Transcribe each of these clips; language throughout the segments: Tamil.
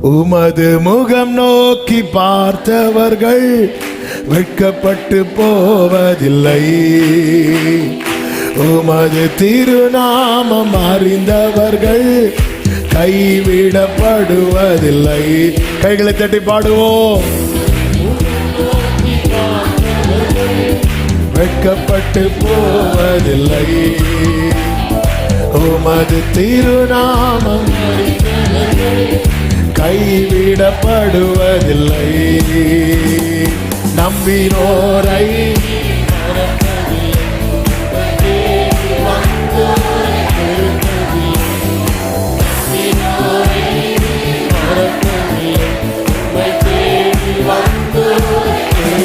உமது முகம் நோக்கி பார்த்தவர்கள் வெட்கப்பட்டு போவதில்லை. உமது திருநாமம் அறிந்தவர்கள் கைவிடப்படுவதில்லை. கைகளை தட்டி பாடுவோம். வெட்கப்பட்டு போவதில்லை. உமது திருநாமம் அறிந்தவர்கள் கைவிடப்படுவதில்லை. நம்பினோரை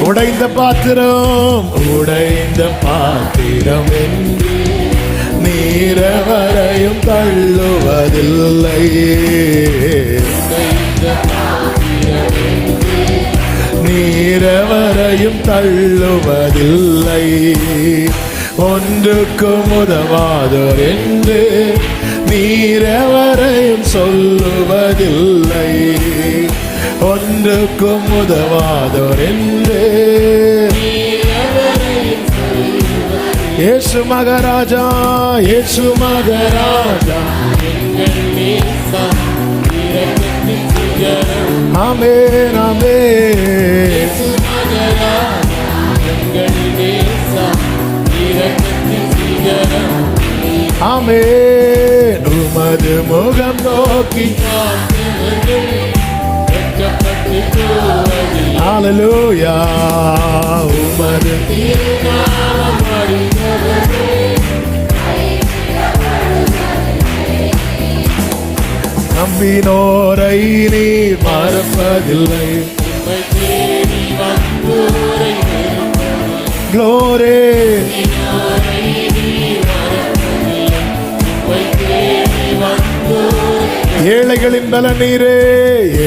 உடைந்த பாத்திரம் உடைந்த பாத்திரம் என்று நீரவரையும் தள்ளுவதில்லை. நீரவரையும் தள்ளுவதில்லை. ஒன்றுக்கும் உதவாதோர் என்று நீரவரையும் சொல்லுவதில்லை. ஒன்றுக்கும் உதவாதோர் என்று இயேசு மகராஜா இயேசு மகராஜா. ஆமென் ஆமென். ஆமென். உமது முகம் நோக்கி. ஹalleluya நம்பினோரை நீ மறப்பதில்லை. க்ளோரே ஏழைகளின் பல நீரே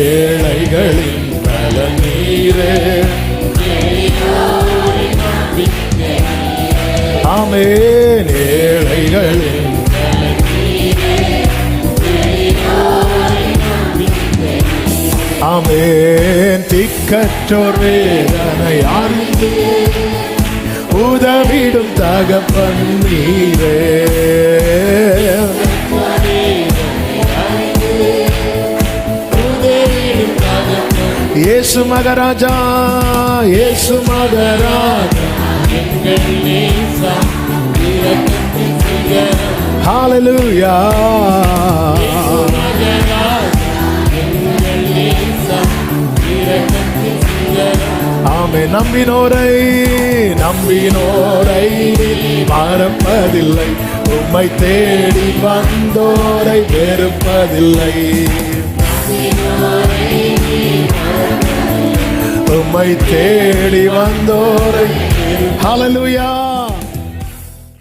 ஏழைகளின் பல நீரே ஆமென். ஏழைகளின் ஆமென் வேதனை அறிந்து உதவிடும் தகப்பன் நீரே. இயேசு மகராஜா இயேசு மகராஜா ஹalleluya. நம்பினோரை நம்பினோரை மறப்பதில்லை உம்மை தேடி வந்தோரை வெறுப்பதில்லை. உம்மை தேடி வந்தோரை. ஹலலுயா